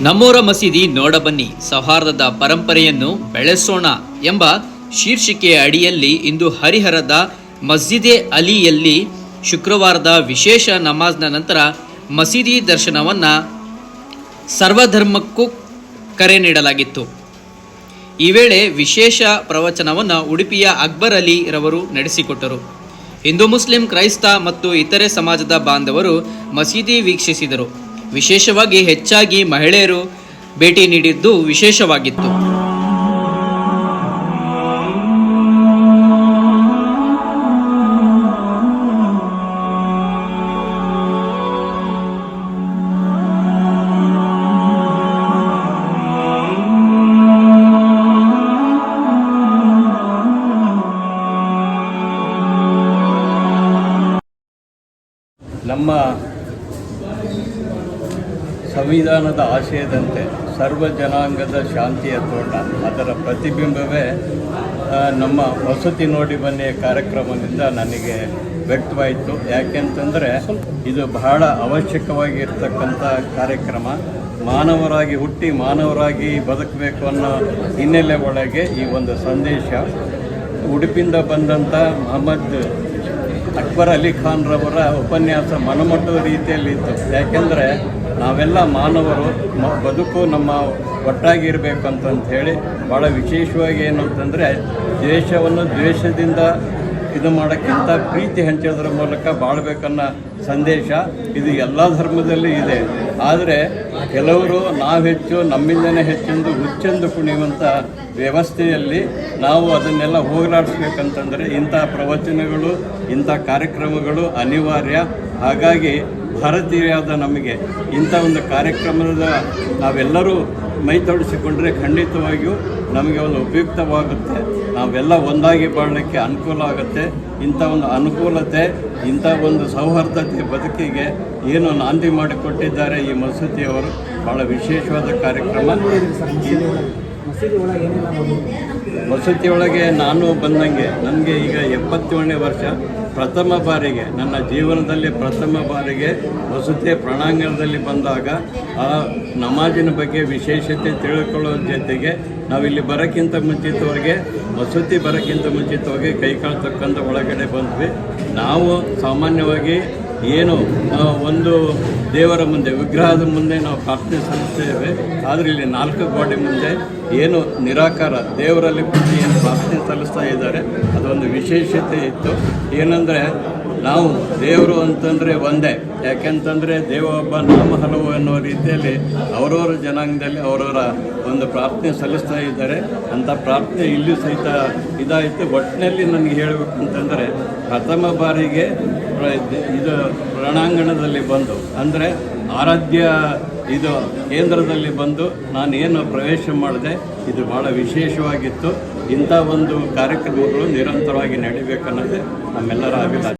ನಮ್ಮೂರ ಮಸೀದಿ ನೋಡಬನ್ನಿ ಸೌಹಾರ್ದದ ಪರಂಪರೆಯನ್ನು ಬೆಳೆಸೋಣ ಎಂಬ ಶೀರ್ಷಿಕೆಯ ಅಡಿಯಲ್ಲಿ ಇಂದು ಹರಿಹರದ ಮಸ್ಜಿದೆ ಅಲಿಯಲ್ಲಿ ಶುಕ್ರವಾರದ ವಿಶೇಷ ನಮಾಜ್ನ ನಂತರ ಮಸೀದಿ ದರ್ಶನವನ್ನು ಸರ್ವಧರ್ಮಕ್ಕೂ ಕರೆ ನೀಡಲಾಗಿತ್ತು. ಈ ವೇಳೆ ವಿಶೇಷ ಪ್ರವಚನವನ್ನು ಉಡುಪಿಯ ಅಕ್ಬರ್ ಅಲಿ ರವರು ನಡೆಸಿಕೊಟ್ಟರು. ಹಿಂದೂ ಮುಸ್ಲಿಂ ಕ್ರೈಸ್ತ ಮತ್ತು ಇತರೆ ಸಮಾಜದ ಬಾಂಧವರು ಮಸೀದಿ ವೀಕ್ಷಿಸಿದರು. ವಿಶೇಷವಾಗಿ ಹೆಚ್ಚಾಗಿ ಮಹಿಳೆಯರು ಭೇಟಿ ನೀಡಿದ್ದು ವಿಶೇಷವಾಗಿತ್ತು. ನಮ್ಮ ಸಂವಿಧಾನದ ಆಶಯದಂತೆ ಸರ್ವ ಜನಾಂಗದ ಶಾಂತಿಯ ತೋಟ ಅದರ ಪ್ರತಿಬಿಂಬವೇ ನಮ್ಮ ವಸತಿ ನೋಡಿ ಬನ್ನಿ ಕಾರ್ಯಕ್ರಮದಿಂದ ನನಗೆ ವ್ಯಕ್ತವಾಯಿತು. ಯಾಕೆಂತಂದರೆ, ಇದು ಬಹಳ ಅವಶ್ಯಕವಾಗಿರ್ತಕ್ಕಂಥ ಕಾರ್ಯಕ್ರಮ. ಮಾನವರಾಗಿ ಹುಟ್ಟಿ ಮಾನವರಾಗಿ ಬದುಕಬೇಕು ಅನ್ನೋ ಹಿನ್ನೆಲೆ ಒಳಗೆ ಈ ಒಂದು ಸಂದೇಶ. ಉಡುಪಿಂದ ಬಂದಂಥ ಮೊಹಮ್ಮದ್ ಅಕ್ಬರ್ ಅಲಿ ಖಾನ್ರವರ ಉಪನ್ಯಾಸ ಮನಮಟ್ಟದ ರೀತಿಯಲ್ಲಿತ್ತು ಯಾಕೆಂದರೆ ನಾವೆಲ್ಲ ಮಾನವರು ಬದುಕು ನಮ್ಮ ಒಟ್ಟಾಗಿರಬೇಕು ಅಂತಂತ ಹೇಳಿ ಭಾಳ ವಿಶೇಷವಾಗಿ ಏನು ಅಂತಂದರೆ ದ್ವೇಷವನ್ನು ದ್ವೇಷದಿಂದ ಇದು ಮಾಡೋಕ್ಕಿಂತ ಪ್ರೀತಿ ಹಂಚೋದ್ರ ಮೂಲಕ ಬಾಳ್ಬೇಕನ್ನೋ ಸಂದೇಶ ಇದು ಎಲ್ಲ ಧರ್ಮದಲ್ಲಿ ಇದೆ. ಆದರೆ ಕೆಲವರು ನಾವು ಹೆಚ್ಚು, ನಮ್ಮಿಂದನೇ ಹೆಚ್ಚೆಂದು ಹುಚ್ಚೆಂದು ಕುಣಿಯುವಂಥ ವ್ಯವಸ್ಥೆಯಲ್ಲಿ ನಾವು ಅದನ್ನೆಲ್ಲ ಹೋಗಲಾಡಿಸ್ಬೇಕಂತಂದರೆ ಇಂಥ ಪ್ರವಚನಗಳು, ಇಂಥ ಕಾರ್ಯಕ್ರಮಗಳು ಅನಿವಾರ್ಯ. ಹಾಗಾಗಿ ಭಾರತೀಯರಾದ ನಮಗೆ ಇಂಥ ಒಂದು ಕಾರ್ಯಕ್ರಮದ ನಾವೆಲ್ಲರೂ ಮೈ ತೊಡಸಿಕೊಂಡ್ರೆ ಖಂಡಿತವಾಗಿಯೂ ನಮಗೆ ಒಂದು ಉಪಯುಕ್ತವಾಗುತ್ತೆ. ನಾವೆಲ್ಲ ಒಂದಾಗಿ ಬಾಳಲಿಕ್ಕೆ ಅನುಕೂಲ ಆಗುತ್ತೆ. ಇಂಥ ಒಂದು ಅನುಕೂಲತೆ, ಇಂಥ ಒಂದು ಸೌಹಾರ್ದತೆ ಬದುಕಿಗೆ ಏನು ನಾಂದಿ ಮಾಡಿಕೊಟ್ಟಿದ್ದಾರೆ ಈ ಮಸೂತಿಯವರು ಭಾಳ ವಿಶೇಷವಾದ ಕಾರ್ಯಕ್ರಮ. ಮಸೀದಿ ಒಳಗೆ ನಾನು ಬಂದಂಗೆ ನನಗೆ ಈಗ ಎಪ್ಪತ್ತೇಳನೇ ವರ್ಷ. ಪ್ರಥಮ ಬಾರಿಗೆ, ನನ್ನ ಜೀವನದಲ್ಲಿ ಪ್ರಥಮ ಬಾರಿಗೆ ವಸತಿ ಪ್ರಣಾಂಗಣದಲ್ಲಿ ಬಂದಾಗ ಆ ನಮಾಜಿನ ಬಗ್ಗೆ ವಿಶೇಷತೆ ತಿಳ್ಕೊಳ್ಳೋ ಜೊತೆಗೆ ನಾವಿಲ್ಲಿ ಬರೋಕ್ಕಿಂತ ಮುಂಚಿತವಾಗಿ ವಸತಿ ಬರೋಕ್ಕಿಂತ ಮುಂಚಿತವಾಗಿ ಕೈಕಾಲು ತಕ್ಕಂತ ಒಳಗಡೆ ಬಂದ್ವಿ. ನಾವು ಸಾಮಾನ್ಯವಾಗಿ ಏನು ಒಂದು ದೇವರ ಮುಂದೆ, ವಿಗ್ರಹದ ಮುಂದೆ ನಾವು ಪ್ರಾರ್ಥನೆ ಸಲ್ಲಿಸ್ತೇವೆ ಆದರೆ ಇಲ್ಲಿ ನಾಲ್ಕು ಗೋಡೆ ಮುಂದೆ ಏನು ನಿರಾಕಾರ, ದೇವರಲ್ಲಿ ಪ್ರತಿ ಏನು ಪ್ರಾರ್ಥನೆ ಸಲ್ಲಿಸ್ತಾ ಇದ್ದಾರೆ, ಅದೊಂದು ವಿಶೇಷತೆ ಇತ್ತು. ಏನಂದರೆ, ನಾವು ದೇವರು ಅಂತಂದರೆ ಒಂದೇ. ಯಾಕೆಂತಂದರೆ, ದೇವ ಒಬ್ಬ ನಾಮ ಹಲವು ಅನ್ನೋ ರೀತಿಯಲ್ಲಿ ಅವರವರ ಜನಾಂಗದಲ್ಲಿ ಅವರವರ ಒಂದು ಪ್ರಾರ್ಥನೆ ಸಲ್ಲಿಸ್ತಾ ಇದ್ದಾರೆ. ಅಂಥ ಪ್ರಾರ್ಥನೆ ಇಲ್ಲೂ ಸಹಿತ ಇದಾಯಿತು. ಒಟ್ಟಿನಲ್ಲಿ ನನಗೆ ಹೇಳಬೇಕು ಅಂತಂದರೆ ಪ್ರಥಮ ಬಾರಿಗೆ ಇದು ರಣಾಂಗಣದಲ್ಲಿ ಬಂದು, ಅಂದರೆ ಆರಾಧ್ಯ ಇದು ಕೇಂದ್ರದಲ್ಲಿ ಬಂದು ನಾನೇನು ಪ್ರವೇಶ ಮಾಡಿದೆ, ಇದು ಭಾಳ ವಿಶೇಷವಾಗಿತ್ತು. ಇಂಥ ಒಂದು ಕಾರ್ಯಕ್ರಮಗಳು ನಿರಂತರವಾಗಿ ನಡಿಬೇಕನ್ನೋದೇ ನಮ್ಮೆಲ್ಲರ ಅಭಿಲಾಷೆ.